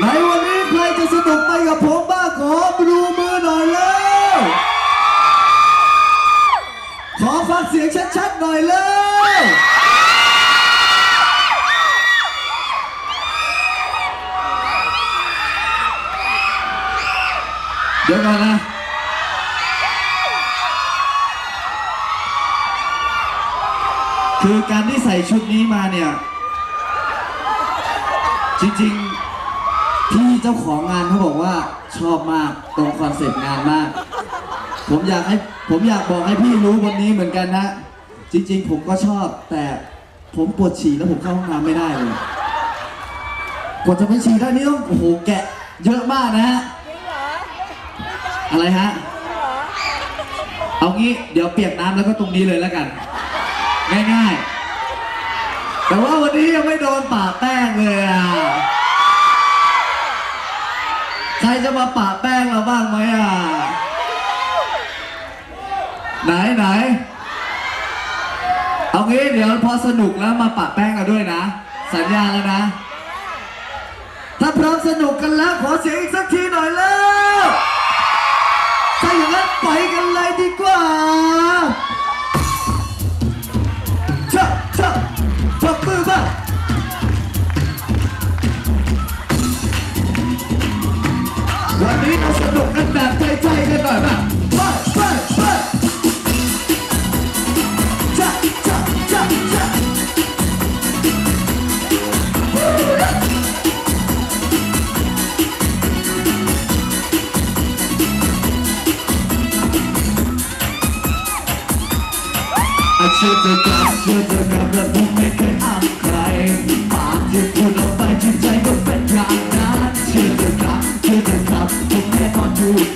ในวันนี้ใครจะสนุกไปกับผมบ้างขอดูมือหน่อยเลยขอฟังเสียงชัดๆหน่อยเลยเดี๋ยวก่อนนะคือการที่ใส่ชุดนี้มาเนี่ย จริงๆ พี่เจ้าของงานเขาบอกว่าชอบมากตรงคอนเซ็ปต์งานมาก ผมอยากให้ผมอยากบอกให้พี่รู้วันนี้เหมือนกันนะ จริง ๆ ผมก็ชอบ แต่ผมปวดฉี่แล้วผมเข้าห้องน้ำไม่ได้เลยกว่าจะไปฉี่ได้นี่ต้องโอ้โหแกะเยอะมากนะฮะอะไรฮะเอางี้เดี๋ยวเปียกน้ำแล้วก็ตรงนี้เลยแล้วกัน ง่ายๆ แต่ว่าวันนี้ยังไม่โดนปะแป้งเลยอะ รจะมาปะแป้งเราบ้างไหมอะ ไหนไหน เอางี้เดี๋ยวพอสนุกแล้วมาปะแป้งกันด้วยนะ สัญญาแล้วนะ ถ้าพร้อมสนุกกันแล้วขอเสียงอีกสักทีหน่อยแล้วถ้าอย่างนั้นไปกันเลยดีกว่า แบบใจๆกันหน่อยมาไปไปไปชะชะชะชะอาเชื่อเธอครับเชื่อเธอครับและผมไม่เคยอ้างใครปากที่พูดออกไปจิตใจก็เป็นอย่างนั้น แ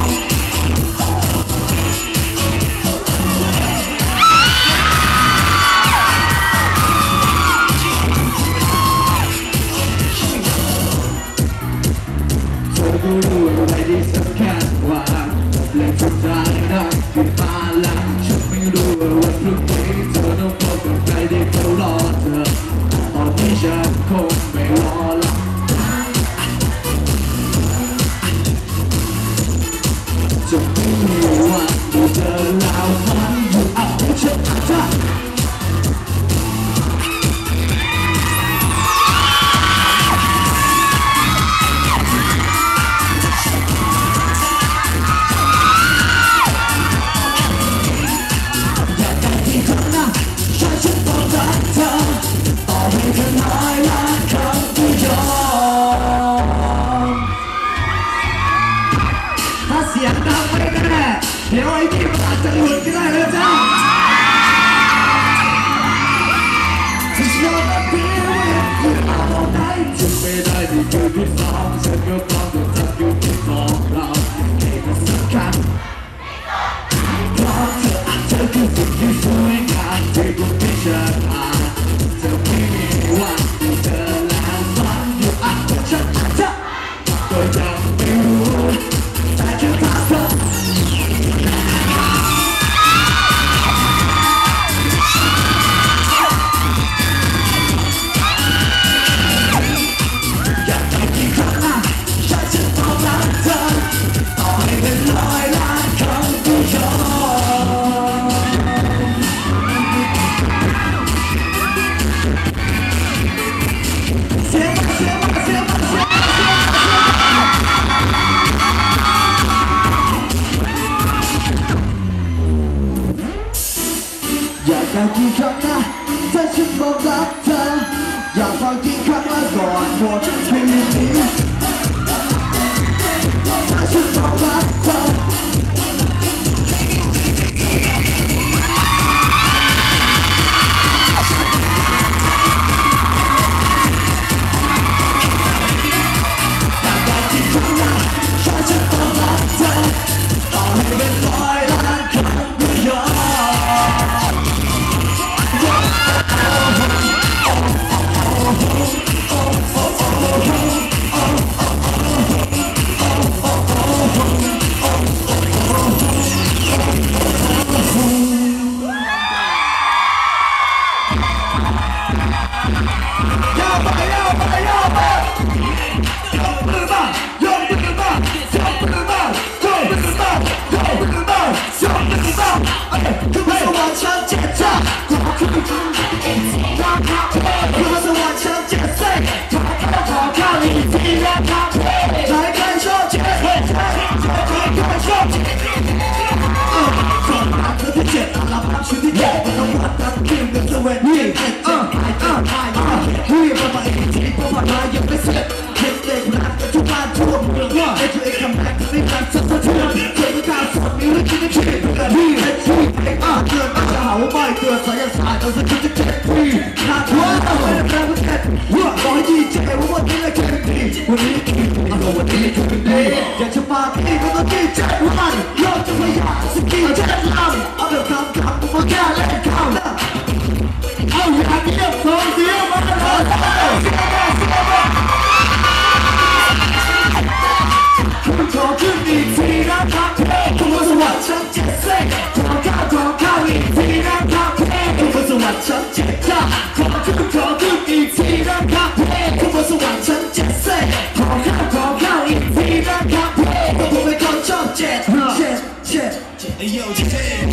Ten.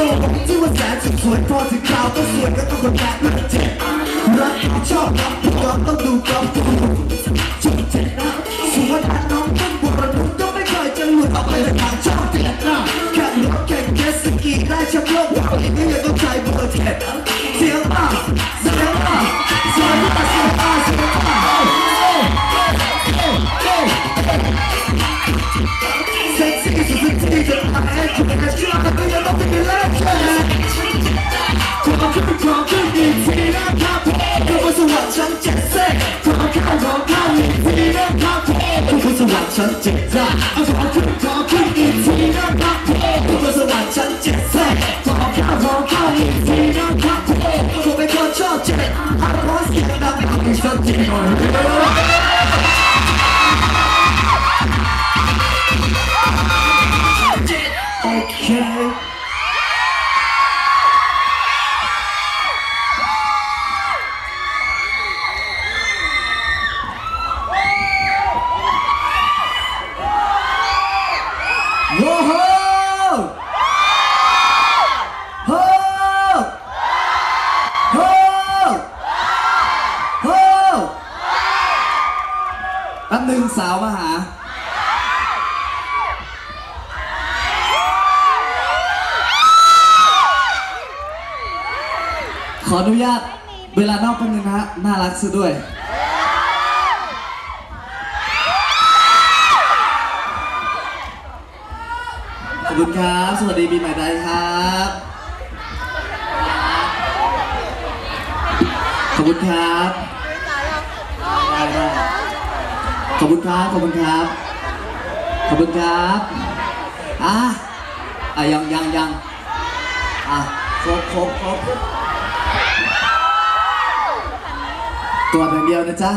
我不在，只会多几靠，不会跟我们来。Sexy is a teaser, I had to make a shot, I 神紧张， ขออนุญาตเวลานอกแป๊บนึงนะฮะน่ารักซะด้วย ขอบคุณครับ สวัสดีปีใหม่ได้ครับ ขอบคุณครับได้ได้ขอบคุณครับ ขอบคุณครับ ขอบคุณครับอะอะยังยังยังอะครบครบครบ ตัวอย่างเดียวนะจ๊ะ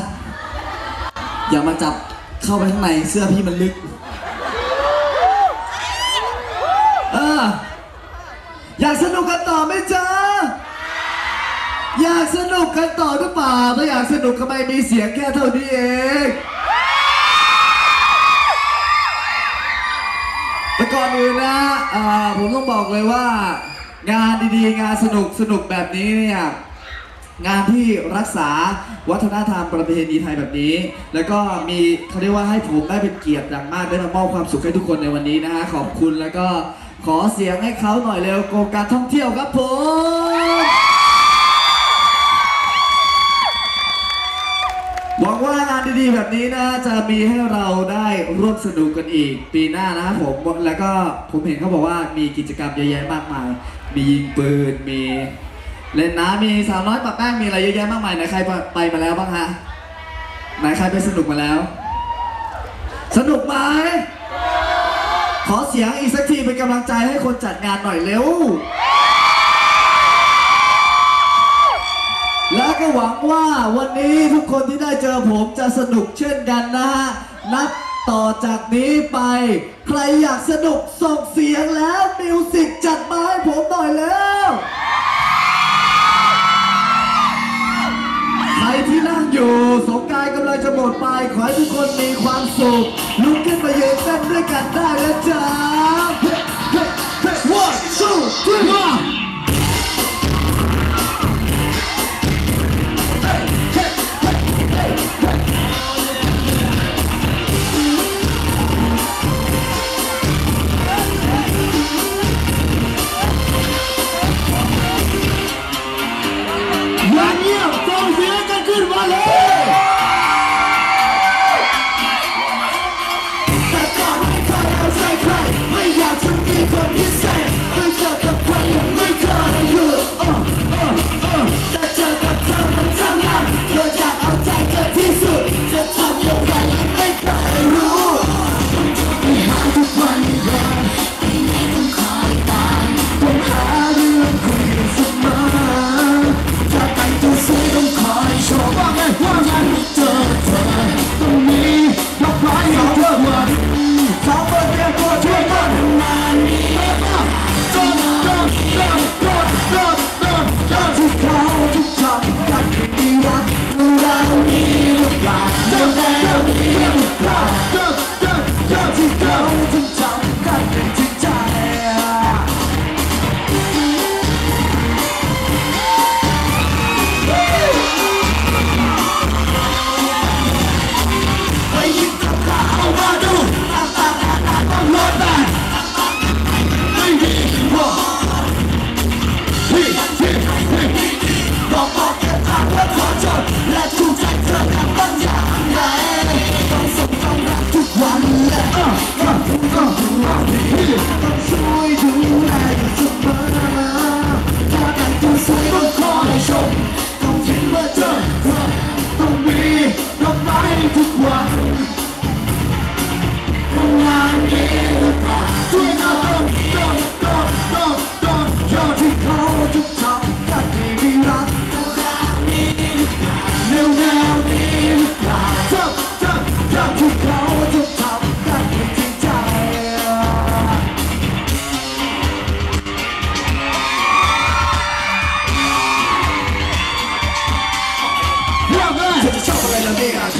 อย่ามาจับเข้าไปข้างในเสื้อพี่มันลึก เออ อยากสนุกกันต่อไหมจ๊ะ อยากสนุกกันต่อหรือเปล่าถ้าอยากสนุกทำไมมีเสียงแค่เท่านี้เอง แต่ก่อนอื่นนะผมต้องบอกเลยว่า งานดีๆ งานสนุกสนุกแบบนี้เนี่ย งานที่รักษาวัฒนธรรมประเพณีไทยแบบนี้ แล้วก็มีเขาเรียกว่าให้ผมได้เป็นเกียรติอย่างมากได้มามอบความสุขให้ทุกคนในวันนี้นะฮะขอบคุณแล้วก็ขอเสียงให้เขาหน่อยเร็วโครงการท่องเที่ยวครับผมหวังว่างานดีๆแบบนี้นะจะมีให้เราได้ร่วมสนุกกันอีก ปีหน้านะครับผมแล้วก็ผมเห็นเขาบอกว่ามีกิจกรรมเยอะแยะมากมาย มียิงปืนมี เล่นน้ำมีสาวน้อยปะแป้งมีอะไรเยอะแยะมากมายไหนใครไปมาแล้วบ้างฮะไหนใครไปสนุกมาแล้ว สนุกไหมขอเสียงอีกสักทีเป็นกำลังใจให้คนจัดงานหน่อยเร็ว และก็หวังว่าวันนี้ทุกคนที่ได้เจอผมจะสนุกเช่นกันนะฮะ นับต่อจากนี้ไป ใครอยากสนุกส่งเสียงแล้วมิวสิกจัดมาให้ผมหน่อยแล้ว อยู่ สงกรารกำลังจะหมดไป ขอให้ทุกคนมีความสุข ลุกขึ้นมายืนเต้นด้วยกันได้แล้วจ้าเฮ้เฮ้เฮ้ one two three one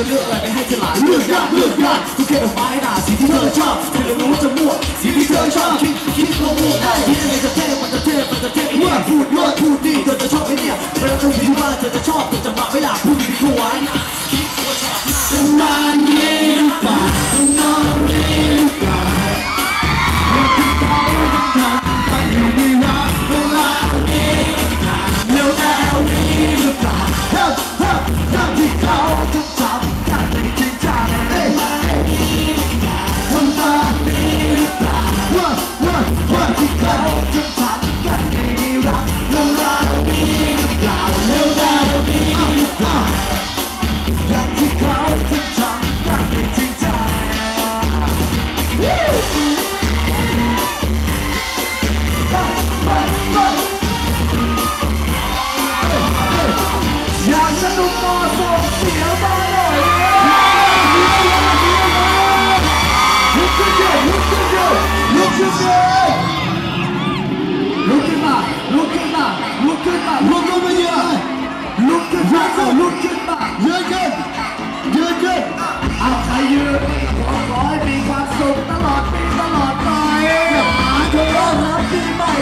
ล่ะเลือกอะไรไปให้เธอหลายเลือกยากเลือกยากทุกแค่ดอกไม้น่ะสิ่งที่เธอชอบเธอจะรู้จะมั่วสิ่งที่เธอชอบคิดคิดก็มั่วได้คิดยังไงจะเท่มันจะเท่มันจะเท่เมื่อพูดเมื่อพูดดีเธอจะชอบไอ้เนี่ยเวลาเธออยู่ที่าเธอจะชอบเธอจะมาไม่หลับพูดดีกว่านานี้หรือเปล่านานนี้หรือเปล่าไม่มีรักเวลานี้เร็วแนวนี้หรือเปล่า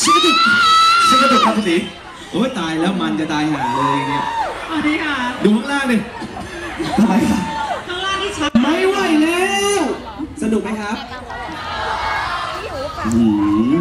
ชิคกี้พายชิคกี้พายครับพี่ตีโอ้ยตายแล้วมันจะตายห่าเลยเนี่ยสวัสดีค่ะดูข้างล่างดิตายค่ะข้างล่างที่ชัดไม่ไหวแล้ว สนุกไหมครับ